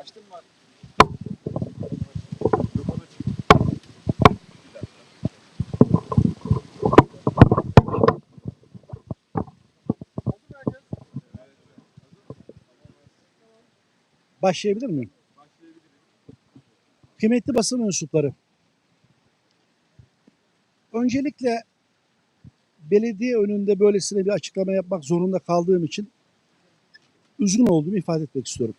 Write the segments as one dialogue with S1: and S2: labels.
S1: Açtın mı?
S2: Başlayabilir miyim? Kıymetli basın mensupları. Öncelikle belediye önünde böylesine bir açıklama yapmak zorunda kaldığım için üzgün olduğumu ifade etmek istiyorum.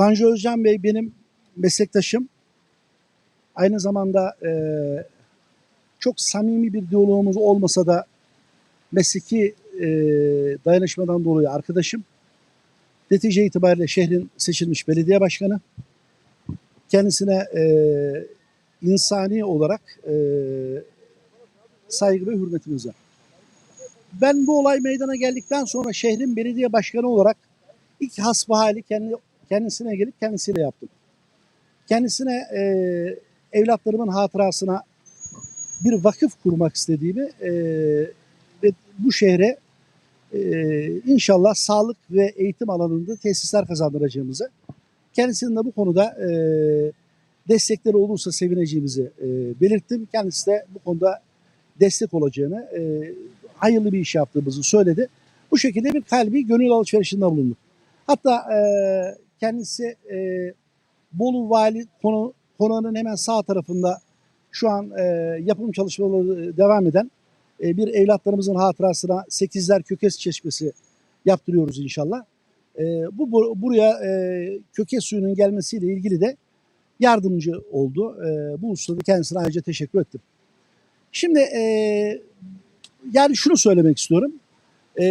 S2: Tanju Özcan Bey benim meslektaşım. Aynı zamanda eee, çok samimi bir diyalogumuz olmasa da mesleki eee, dayanışmadan dolayı arkadaşım. Netice itibariyle şehrin seçilmiş belediye başkanı. Kendisine e, insani olarak e, saygı ve hürmetimiz var. Ben bu olay meydana geldikten sonra şehrin belediye başkanı olarak ilk hasbihali kendi, kendisine gelip kendisiyle yaptım. Kendisine e, evlatlarımın hatırasına bir vakıf kurmak istediğimi e, ve bu şehre ee, inşallah sağlık ve eğitim alanında tesisler kazandıracağımızı, kendisinin de bu konuda e, destekleri olursa sevineceğimizi e, belirttim. Kendisi de bu konuda destek olacağını, e, hayırlı bir iş yaptığımızı söyledi. Bu şekilde bir kalbi gönül alışverişinde bulunduk. Hatta e, kendisi e, Bolu Vali konu, konağının hemen sağ tarafında şu an e, yapım çalışmaları devam eden e, bir evlatlarımızın hatırasına Sekizler Kökes Çeşmesi yaptırıyoruz inşallah. E, bu bu- buraya e, kökes suyunun gelmesiyle ilgili de yardımcı oldu. E, bu hususta kendisine ayrıca teşekkür ettim. Şimdi e, yani şunu söylemek istiyorum. E,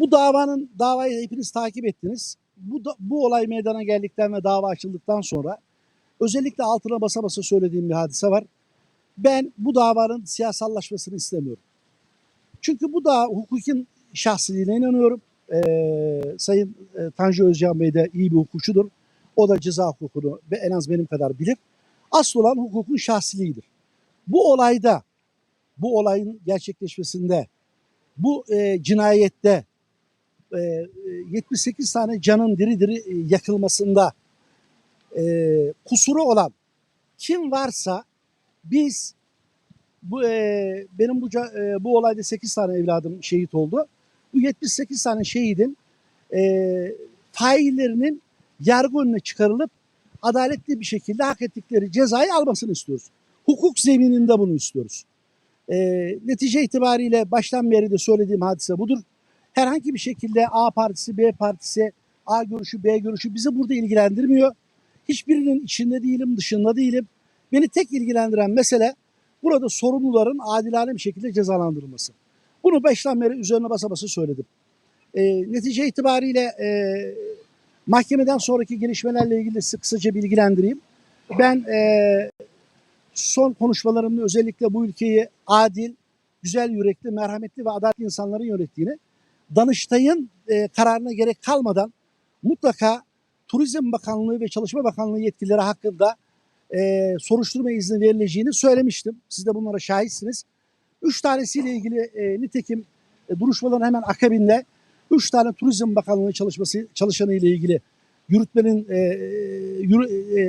S2: bu davanın davayı hepiniz takip ettiniz. Bu da- bu olay meydana geldikten ve dava açıldıktan sonra özellikle altına basa basa söylediğim bir hadise var. Ben bu davanın siyasallaşmasını istemiyorum. Çünkü bu da hukukun şahsiliğine inanıyorum. Ee, Sayın e, Tanju Özcan Bey de iyi bir hukukçudur. O da ceza hukukunu ve en az benim kadar bilir. Asıl olan hukukun şahsiliğidir. Bu olayda, bu olayın gerçekleşmesinde, bu e, cinayette 78 tane canın diri diri e, yakılmasında e, kusuru olan kim varsa biz bu e, benim bu e, bu olayda 8 tane evladım şehit oldu. Bu 78 tane şehidin e, faillerinin yargı önüne çıkarılıp adaletli bir şekilde hak ettikleri cezayı almasını istiyoruz. Hukuk zemininde bunu istiyoruz. E, netice itibariyle baştan beri de söylediğim hadise budur. Herhangi bir şekilde A partisi, B partisi, A görüşü, B görüşü bizi burada ilgilendirmiyor. Hiçbirinin içinde değilim, dışında değilim. Beni tek ilgilendiren mesele burada sorumluların adilane bir şekilde cezalandırılması. Bunu baştan beri üzerine basa basa söyledim. E, netice itibariyle e, mahkemeden sonraki gelişmelerle ilgili sizi kısaca bilgilendireyim. Ben e, son konuşmalarımda özellikle bu ülkeyi adil, güzel yürekli, merhametli ve adaletli insanların yönettiğini, Danıştay'ın e, kararına gerek kalmadan mutlaka Turizm Bakanlığı ve Çalışma Bakanlığı yetkilileri hakkında e, soruşturma izni verileceğini söylemiştim. Siz de bunlara şahitsiniz. Üç tanesiyle ilgili e, nitekim e, duruşmaların hemen akabinde üç tane Turizm Bakanlığı çalışması çalışanı ile ilgili yürütmenin e, yürü, e,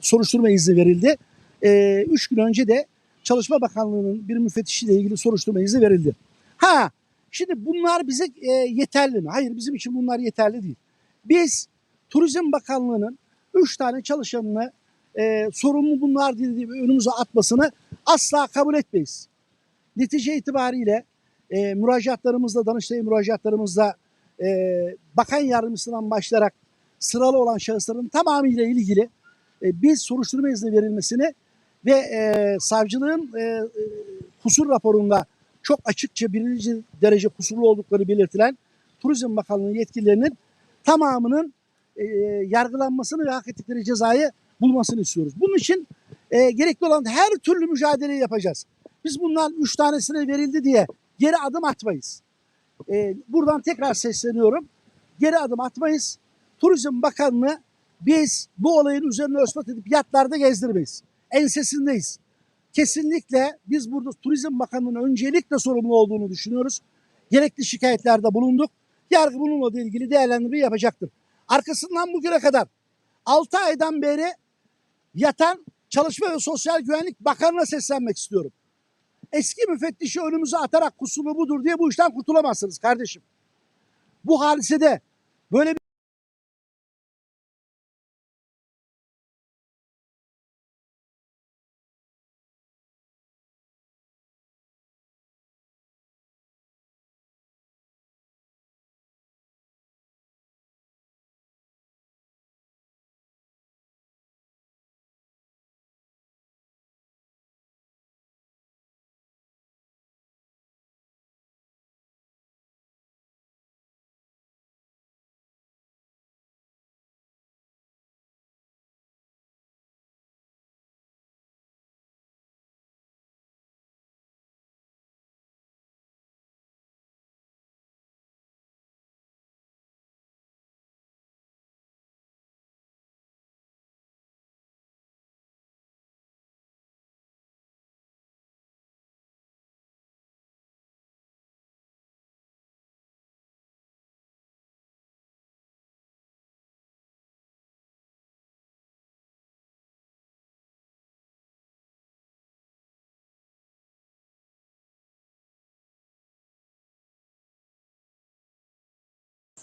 S2: soruşturma izni verildi. E, üç gün önce de Çalışma Bakanlığı'nın bir müfettişiyle ilgili soruşturma izni verildi. Ha, şimdi bunlar bize e, yeterli mi? Hayır, bizim için bunlar yeterli değil. Biz Turizm Bakanlığı'nın üç tane çalışanını e, sorumlu bunlar diye önümüze atmasını asla kabul etmeyiz. Netice itibariyle e, müracaatlarımızda, Danıştay müracaatlarımızda e, bakan yardımcısından başlayarak sıralı olan şahısların tamamıyla ilgili e, biz soruşturma izni verilmesini ve e, savcılığın e, e, kusur raporunda çok açıkça birinci derece kusurlu oldukları belirtilen Turizm Bakanlığı yetkililerinin tamamının e, yargılanmasını ve hak ettikleri cezayı bulmasını istiyoruz. Bunun için e, gerekli olan her türlü mücadeleyi yapacağız. Biz bundan üç tanesine verildi diye geri adım atmayız. E, buradan tekrar sesleniyorum. Geri adım atmayız. Turizm Bakanlığı biz bu olayın üzerine örtbas edip yatlarda gezdirmeyiz. Ensesindeyiz. Kesinlikle biz burada Turizm Bakanlığı'nın öncelikle sorumlu olduğunu düşünüyoruz. Gerekli şikayetlerde bulunduk. yargı bununla ilgili değerlendirme yapacaktır. Arkasından bugüne kadar 6 aydan beri yatan Çalışma ve Sosyal Güvenlik Bakanı'na seslenmek istiyorum. Eski müfettişi önümüze atarak kusuru budur diye bu işten kurtulamazsınız kardeşim. Bu hadisede böyle bir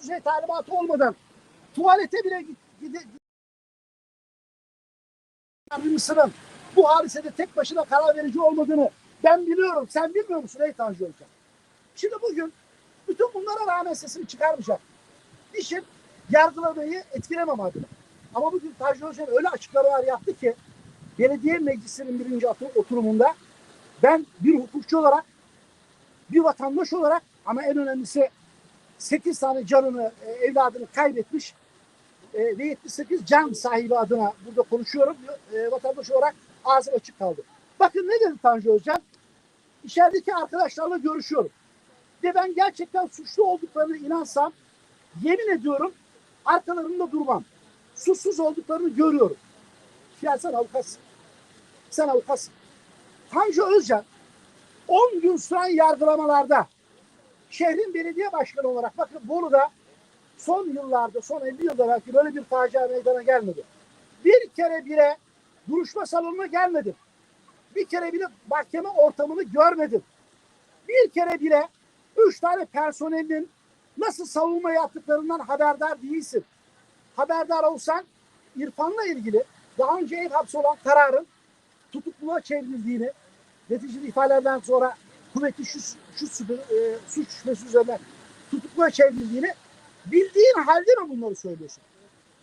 S2: şey talimatı olmadan tuvalete bile git, gide, yardımcısının bu hadisede tek başına karar verici olmadığını ben biliyorum. Sen bilmiyor musun ey Tanju Özcan? Şimdi bugün bütün bunlara rağmen sesini çıkarmayacak. İşin yargılamayı etkilemem adına. Ama bugün Tanju Özcan öyle açıklamalar yaptı ki belediye meclisinin birinci oturumunda ben bir hukukçu olarak bir vatandaş olarak ama en önemlisi 8 tane canını, e, evladını kaybetmiş e, ve 78 can sahibi adına burada konuşuyorum. E, vatandaş olarak ağzım açık kaldı. Bakın ne dedi Tanju Özcan? İçerideki arkadaşlarla görüşüyorum. Ve ben gerçekten suçlu olduklarına inansam yemin ediyorum arkalarında durmam. Suçsuz olduklarını görüyorum. Ya sen avukatsın. Sen avukatsın. Tanju Özcan 10 gün süren yargılamalarda şehrin belediye başkanı olarak bakın Bolu'da son yıllarda, son 50 yılda belki böyle bir facia meydana gelmedi. Bir kere bile duruşma salonuna gelmedim. Bir kere bile mahkeme ortamını görmedim. Bir kere bile üç tane personelin nasıl savunma yaptıklarından haberdar değilsin. Haberdar olsan İrfan'la ilgili daha önce ev hapsi olan kararın tutukluluğa çevrildiğini, neticeli ifadelerden sonra kuvvetli şu, şu, şu e, suç şüphesi üzerinden tutukluğa çevrildiğini bildiğin halde mi bunları söylüyorsun?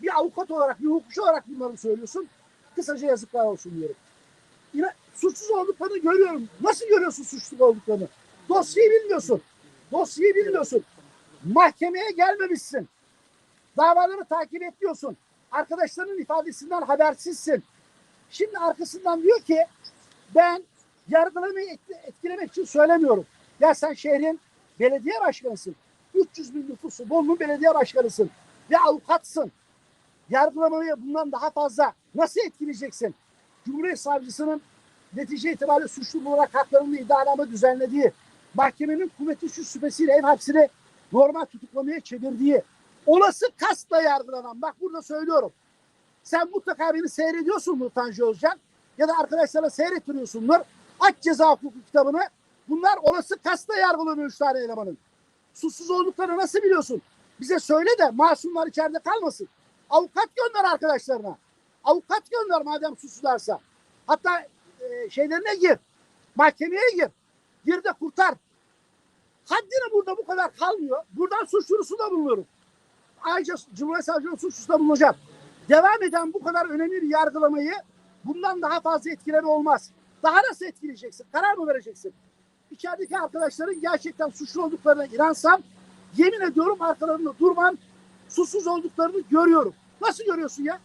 S2: Bir avukat olarak, bir hukukçu olarak bunları söylüyorsun. Kısaca yazıklar olsun diyorum. Yine suçsuz olduklarını görüyorum. Nasıl görüyorsun suçsuz olduklarını? Dosyayı bilmiyorsun. Dosyayı bilmiyorsun. Mahkemeye gelmemişsin. Davaları takip etmiyorsun. Arkadaşlarının ifadesinden habersizsin. Şimdi arkasından diyor ki ben yargılamayı etki- etkilemek için söylemiyorum. Ya sen şehrin belediye başkanısın. 300 bin nüfusu Bolu'nun belediye başkanısın. Ve avukatsın. Yargılamayı bundan daha fazla nasıl etkileyeceksin? Cumhuriyet Savcısının netice itibariyle suçlu olarak haklarını iddianame düzenlediği, mahkemenin kuvvetli suç şüphesiyle ev hapsini normal tutuklamaya çevirdiği, olası kasla yargılanan, bak burada söylüyorum. Sen mutlaka beni seyrediyorsundur Tanju Özcan ya da arkadaşlara seyrettiriyorsundur. Aç ceza hukuku kitabını. Bunlar olası kasla yargılanıyor üç tane elemanın. Suçsuz olduklarını nasıl biliyorsun? Bize söyle de masumlar içeride kalmasın. Avukat gönder arkadaşlarına. Avukat gönder madem suçlularsa. Hatta e, şeylerine gir. Mahkemeye gir. Gir de kurtar. Haddine burada bu kadar kalmıyor. Buradan suç duyurusu da bulunuyorum. Ayrıca Cumhuriyet Savcılığı'nın suçlusu da bulunacak. Devam eden bu kadar önemli bir yargılamayı bundan daha fazla etkileme olmaz. Daha nasıl etkileyeceksin? Karar mı vereceksin? İçerideki arkadaşların gerçekten suçlu olduklarına inansam yemin ediyorum arkalarında durmam. Suçsuz olduklarını görüyorum. Nasıl görüyorsun ya?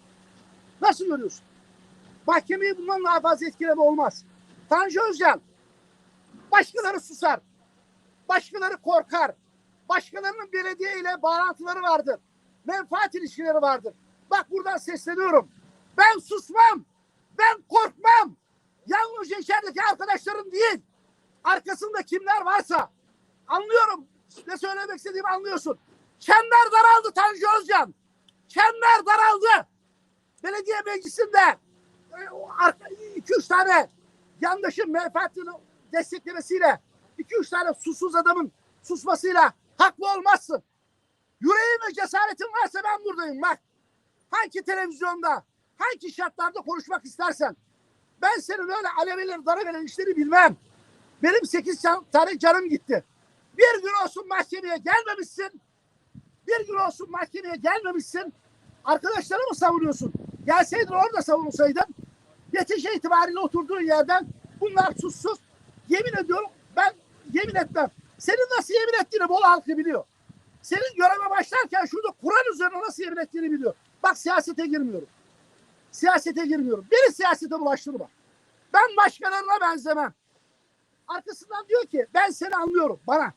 S2: Nasıl görüyorsun? Mahkemeyi bundan daha fazla etkileme olmaz. Tanju Özcan başkaları susar. Başkaları korkar. Başkalarının belediye ile bağlantıları vardır. Menfaat ilişkileri vardır. Bak buradan sesleniyorum. Ben susmam. Ben korkmam. Yalnızca içerideki arkadaşlarım değil. Arkasında kimler varsa anlıyorum. Ne söylemek istediğimi anlıyorsun.
S1: Çember daraldı Tanju Özcan. Çember daraldı. Belediye meclisinde e, iki üç tane yandaşın menfaatini desteklemesiyle iki üç tane susuz adamın susmasıyla haklı olmazsın. Yüreğin ve cesaretin varsa ben buradayım bak. Hangi televizyonda, hangi şartlarda konuşmak istersen. Ben senin öyle aleveleri, daraveleri işleri bilmem. Benim sekiz tane canım gitti. Bir gün olsun mahkemeye gelmemişsin. Bir gün olsun mahkemeye gelmemişsin. Arkadaşları mı savunuyorsun? Gelseydin orada savunsaydın. Netice itibariyle oturduğun yerden bunlar sussuz. Yemin ediyorum ben yemin etmem. Senin nasıl yemin ettiğini Bolu halkı biliyor. Senin göreve başlarken şurada Kur'an üzerine nasıl yemin ettiğini biliyor. Bak siyasete girmiyorum. Siyasete girmiyorum. Beni siyasete bulaştırma. Ben başkalarına benzemem. Arkasından diyor ki ben seni anlıyorum bana.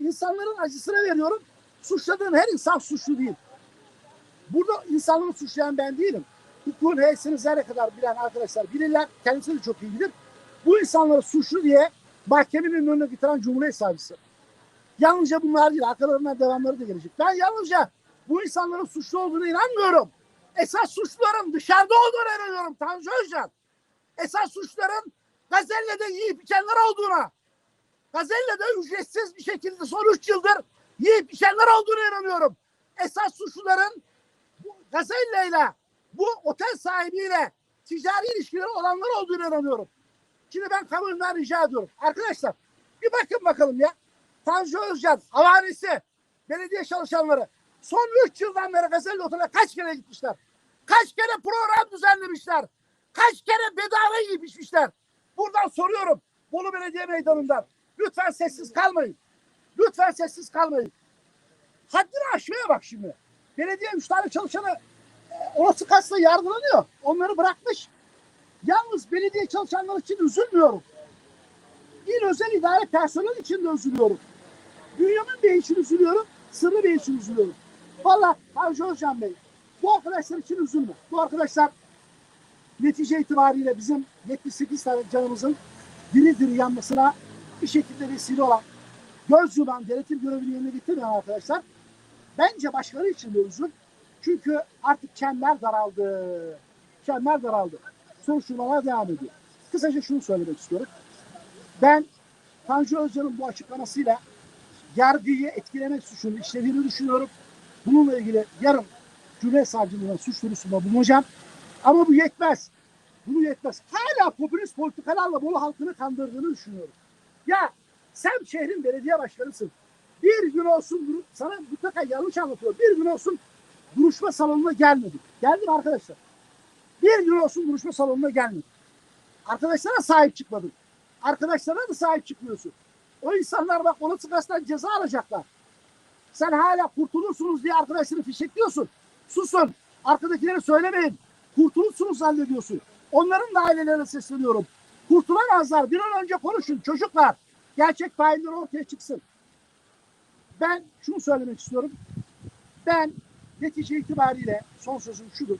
S1: İnsanların acısını veriyorum. Suçladığın her insan suçlu değil. Burada insanları suçlayan ben değilim. Hukukun heyesini zerre kadar bilen arkadaşlar bilirler. Kendisi de çok iyi bilir. Bu insanları suçlu diye mahkemenin önüne getiren Cumhuriyet Savcısı. Yalnızca bunlar değil. Arkalarından devamları da gelecek. Ben yalnızca bu insanların suçlu olduğuna inanmıyorum. Esas suçluların dışarıda olduğuna inanıyorum Tanju Özcan. Esas suçların Gazelle'de yiyip içenler olduğuna. Gazelle'de ücretsiz bir şekilde son 3 yıldır yiyip içenler olduğuna inanıyorum. Esas suçluların Gazelle'yle bu otel sahibiyle ticari ilişkileri olanlar olduğuna inanıyorum. Şimdi ben kamuoyundan rica ediyorum. Arkadaşlar bir bakın bakalım ya. Tanju Özcan, havarisi, belediye çalışanları son 3 yıldan beri Gazelle Otel'e kaç kere gitmişler? Kaç kere program düzenlemişler? Kaç kere bedava yiyip içmişler? Buradan soruyorum Bolu Belediye Meydanı'ndan. Lütfen sessiz kalmayın. Lütfen sessiz kalmayın. Haddini aşmaya bak şimdi. Belediye üç tane çalışanı e, olası kasla yargılanıyor. Onları bırakmış. Yalnız belediye çalışanları için üzülmüyorum. İl özel idare personel için de üzülüyorum. Bünyamin Bey için üzülüyorum. Sırrı Bey için üzülüyorum. Valla Tanju Özcan Bey bu arkadaşlar için üzülme. Bu arkadaşlar netice itibariyle bizim 78 tane canımızın diri diri yanmasına bir şekilde vesile olan göz yuman denetim görevini yerine getirmeyen arkadaşlar bence başkaları için de üzül. Çünkü artık çember daraldı. Çember daraldı. Soruşturmalar devam ediyor. Kısaca şunu söylemek istiyorum. Ben Tanju Özcan'ın bu açıklamasıyla yargıyı etkilemek suçunu işlediğini düşünüyorum. Bununla ilgili yarın Cumhuriyet Savcılığına suç duyurusunda bulunacağım. Ama bu yetmez. Bunu yetmez. Hala popülist politikalarla Bolu halkını kandırdığını düşünüyorum. Ya sen şehrin belediye başkanısın. Bir gün olsun sana mutlaka yanlış anlatıyor. Bir gün olsun duruşma salonuna gelmedik. Geldim arkadaşlar. Bir gün olsun duruşma salonuna gelmedik. Arkadaşlara sahip çıkmadın. Arkadaşlarına da sahip çıkmıyorsun. O insanlar bak olası gazetten ceza alacaklar. Sen hala kurtulursunuz diye arkadaşları fişekliyorsun. Susun. Arkadakilere söylemeyin. Kurtulursunuz zannediyorsun. Onların da ailelerine sesleniyorum. Kurtulamazlar. Bir an önce konuşun çocuklar. Gerçek failler ortaya çıksın. Ben şunu söylemek istiyorum. Ben netice itibariyle son sözüm şudur.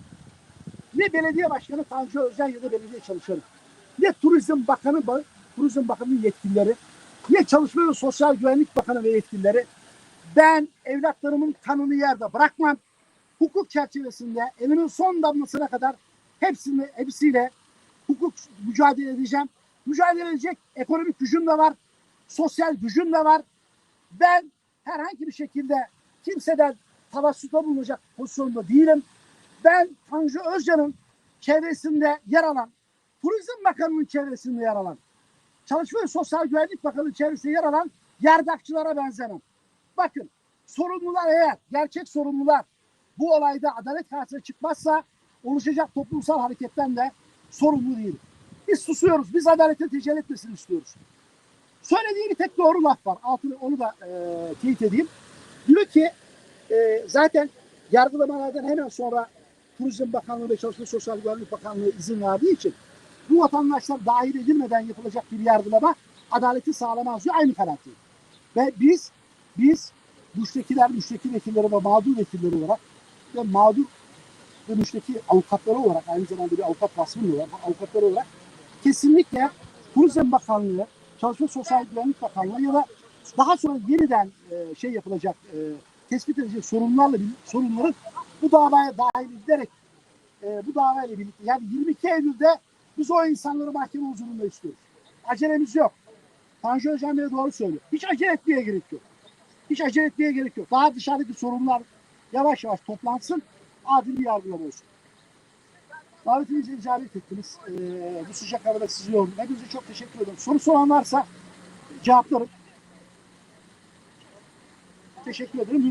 S1: Ne belediye başkanı Tanju Özcan ya da belediye çalışanı, ne turizm bakanı, turizm bakanının yetkilileri, ne çalışma ve sosyal güvenlik bakanı ve yetkilileri ben evlatlarımın kanını yerde bırakmam. Hukuk çerçevesinde elimin son damlasına kadar hepsini, hepsiyle hukuk mücadele edeceğim. Mücadele edecek ekonomik gücüm de var. Sosyal gücüm de var. Ben herhangi bir şekilde kimseden tavassuta bulunacak pozisyonda değilim. Ben Tanju Özcan'ın çevresinde yer alan, Turizm Bakanı'nın çevresinde yer alan, Çalışma ve Sosyal Güvenlik Bakanı'nın çevresinde yer alan yardakçılara benzemem. Bakın sorumlular eğer, gerçek sorumlular bu olayda adalet karşısına çıkmazsa oluşacak toplumsal hareketten de sorumlu değilim. Biz susuyoruz. Biz adaletin tecelli etmesini istiyoruz. Söylediği bir tek doğru laf var. Altını onu da e, teyit edeyim. Diyor ki e, zaten yargılamalardan hemen sonra Turizm Bakanlığı ve Çalışma Sosyal Güvenlik Bakanlığı izin verdiği için bu vatandaşlar dahil edilmeden yapılacak bir yargılama adaleti sağlamaz diyor. Aynı kanaatteyim. Ve biz biz müştekiler, müşteki vekilleri ve mağdur vekilleri olarak ve mağdur ve müşteki avukatları olarak aynı zamanda bir avukat vasfı var. Avukatları olarak kesinlikle Turizm Bakanlığı, Çalışma Sosyal Güvenlik Bakanlığı ya da daha sonra yeniden e, şey yapılacak, e,
S2: tespit edecek sorunlarla sorunların bu davaya dahil edilerek e, bu davayla birlikte yani 22 Eylül'de biz o insanları mahkeme huzurunda istiyoruz. Acelemiz yok. Tanju Hocam Bey doğru söylüyor. Hiç acele etmeye gerek yok. Hiç acele etmeye gerek yok. Daha dışarıdaki sorunlar yavaş yavaş toplansın. Adil bir yargılama olsun. Davetinize icabet ettiniz. Ee, bu sıcak havada sizi yordum. Hepinize çok teşekkür ederim. Sorusu olan varsa cevaplarım. Teşekkür ederim.